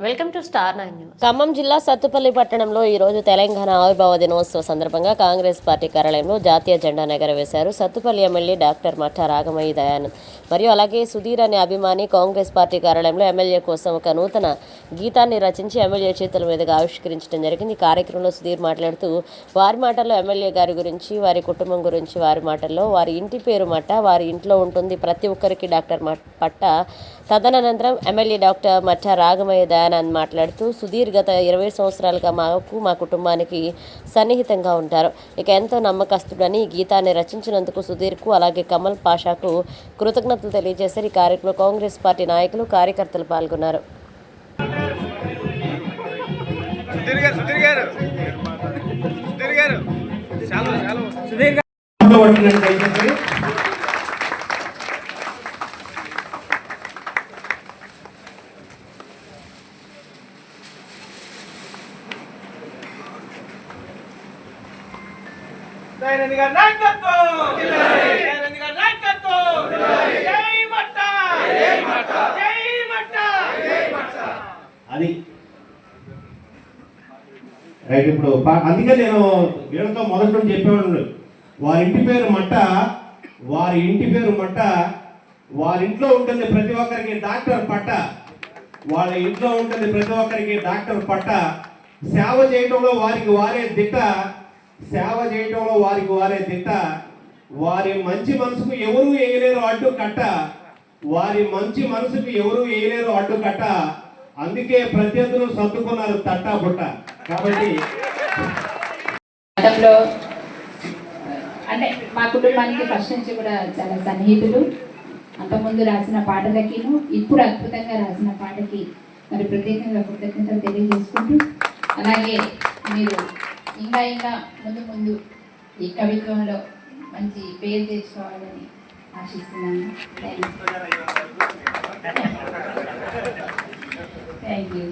Welcome to star nine news. Khammam జిల్లా సత్తుపల్లి పట్టణంలో ఈరోజు తెలంగాణ ఆవిర్భావ దినోత్సవ సందర్భంగా కాంగ్రెస్ పార్టీ కార్యాలయంలో జాతీయ జెండా ఎగరవేశారు సత్తుపల్లి ఎమ్మెల్యే డాక్టర్ మఠ రాగమయ్య దయానంద్. మరియు అలాగే సుధీర్ అనే అభిమాని కాంగ్రెస్ పార్టీ కార్యాలయంలో ఎమ్మెల్యే కోసం ఒక నూతన గీతాన్ని రచించి ఎమ్మెల్యే చేతుల మీదుగా ఆవిష్కరించడం జరిగింది. ఈ కార్యక్రమంలో సుధీర్ మాట్లాడుతూ వారి మాటల్లో ఎమ్మెల్యే గారి గురించి వారి కుటుంబం గురించి వారి మాటల్లో వారి ఇంటి పేరు మట్ట వారి ఇంట్లో ఉంటుంది ప్రతి ఒక్కరికి డాక్టర్ మట్- పట్ట. తదనంతరం ఎమ్మెల్యే డాక్టర్ మఠ రాగమయ్య దయానంద్ మాట్లాడుతూ సుధీర్ గత ఇరవై సంవత్సరాలుగా మాకు మా కుటుంబానికి సన్నిహితంగా ఉంటారు. ఇక ఎంతో నమ్మకస్తుడని ఈ గీతాన్ని రచించినందుకు సుధీర్కు అలాగే కమల్ పాషాకు కృతజ్ఞతలు తెలియజేశారు. ఈ కార్యక్రమంలో కాంగ్రెస్ పార్టీ నాయకులు కార్యకర్తలు పాల్గొన్నారు. సుధీర్ గారు సుధీర్ గారు సుధీర్ గారు చాలా చాలా పట్టినట్టు దయచేసి దయానంద్ గారి నాయకత్వం! దయానంద్ గారి నాయకత్వం! జై మట్ట! జై మట్ట! జై మట్ట జై మట్ట అది. రైట్ ఇప్పుడు అందుకే నేను వీళ్ళతో మొదటి నుండి చెప్పేవాడు వారి ఇంటి పేరు మట్ట వారి ఇంటి పేరు మట్ట వారి ఇంట్లో ఉంటుంది ప్రతి ఒక్కరికి డాక్టర్ పట్ట వాళ్ళ ఇంట్లో ఉంటుంది ప్రతి ఒక్కరికి డాక్టర్ పట్ట. సేవ చేయటంలో వారికి వారే దిట్ట. సేవ చేయటంలో వారికి వారే తిట్ట వారి మంచి మనసుకు ఎవరు వేయలేరు అడ్డు కట్ట వారి మంచి మనసుకు ఎవరు వేయలేరు అడ్డు కట్ట. అందుకే ప్రత్యర్థులు సర్దుకున్నారు తట్టా బుట్ట. కాబట్టి అంటే మా కుటుంబానికి ఫస్ట్ నుంచి కూడా చాలా సన్నిహితులు. అంతకుముందు రాసిన పాటలకిను ఇప్పుడు అద్భుతంగా రాసిన పాటకి మరి ప్రత్యేకంగా కృతజ్ఞతలు తెలియజేసుకుంటూ అలాగే మీరు ఇంకా ఇంకా ముందు ముందు ఈ కవిత్వంలో మంచి పేరు తెచ్చుకోవాలని ఆశిస్తున్నాను. Thank you